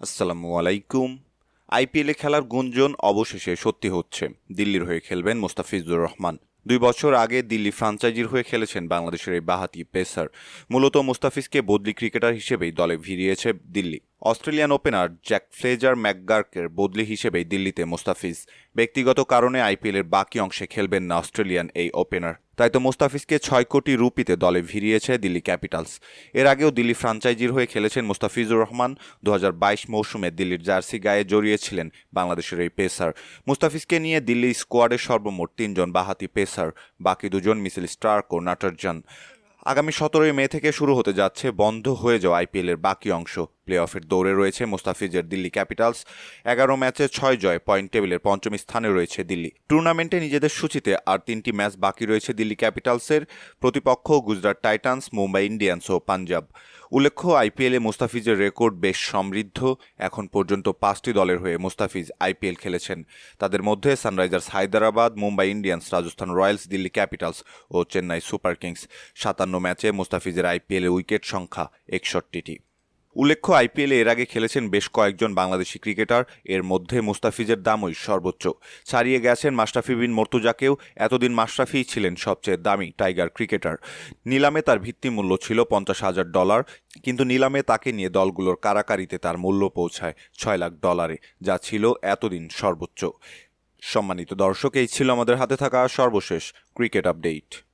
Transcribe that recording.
আসসালামু আলাইকুম। আইপিএলে খেলার গুঞ্জন অবশেষে সত্যি হচ্ছে। দিল্লির হয়ে খেলবেন মোস্তাফিজুর রহমান। দুই বছর আগে দিল্লি ফ্রাঞ্চাইজির হয়ে খেলেছেন বাংলাদেশের এই বাহাতি পেসার। মূলত মুস্তাফিজকে বদলি ক্রিকেটার হিসেবেই দলে ভিড়িয়েছে Delhi. Australian opener Jake Fraser ম্যাকগার্কের বদলি হিসেবেই দিল্লিতে মুস্তাফিজ। ব্যক্তিগত কারণে আইপিএলের বাকি অংশে খেলবেন না অস্ট্রেলিয়ান এই ওপেনার। তাই তো মুস্তাফিজকে ছয় কোটি রুপিতে দলে ভিড়িয়েছে দিল্লি ক্যাপিটালস। এর আগেও দিল্লি ফ্রাঞ্চাইজির হয়ে খেলেছেন মুস্তাফিজুর রহমান। দু হাজার বাইশ মৌসুমে দিল্লির জার্সি গায়ে জড়িয়েছিলেন বাংলাদেশের এই পেসার। মুস্তাফিজকে নিয়ে দিল্লি স্কোয়াডের সর্বমোট তিনজন বাহাতি পেসার, বাকি দুজন মিসেল স্টার্ক ও নাটারজান আগামী সতেরোই মে থেকে শুরু হতে যাচ্ছে বন্ধ হয়ে যাওয়া আইপিএলের বাকি অংশ। প্লে অফের দৌড়ে রয়েছে মোস্তাফিজের দিল্লি ক্যাপিটালস। এগারো ম্যাচে ছয় জয়, পয়েন্ট টেবিলের পঞ্চম স্থানে রয়েছে দিল্লি। টুর্নামেন্টে নিজেদের সূচিতে আর তিনটি ম্যাচ বাকি রয়েছে দিল্লি ক্যাপিটালসের, প্রতিপক্ষ গুজরাট টাইটান্স, মুম্বাই ইন্ডিয়ান্স ও পাঞ্জাব। উল্লেখ্য, আইপিএলে মুস্তাফিজের রেকর্ড বেশ সমৃদ্ধ, এখন পর্যন্ত পাঁচটি দলের হয়ে মুস্তাফিজ আইপিএল খেলেছেন। তাদের মধ্যে Sunrisers Hyderabad, Mumbai Indians, Rajasthan Royals, Delhi Capitals ও চেন্নাই সুপার কিংস। সাতান্ন ম্যাচে মুস্তাফিজের আইপিএলে উইকেট সংখ্যা একষট্টিটি। উল্লেখ্য, আইপিএলে এর আগে খেলেছেন বেশ কয়েকজন বাংলাদেশি ক্রিকেটার। এর মধ্যে মুস্তাফিজের দামই সর্বোচ্চ। ছাড়িয়ে গেছেন মাশরাফি বিন মর্তুজাকেও। এতদিন মাশরাফিই ছিলেন সবচেয়ে দামি টাইগার ক্রিকেটার। নিলামে তার ভিত্তিমূল্য ছিল পঞ্চাশ হাজার ডলার, কিন্তু নিলামে তাকে নিয়ে দলগুলোর কারাকারিতে তার মূল্য পৌঁছায় ছয় লাখ ডলারে, যা ছিল এতদিন সর্বোচ্চ। সম্মানিত দর্শক, এই ছিল আমাদের হাতে থাকা সর্বশেষ ক্রিকেট আপডেট।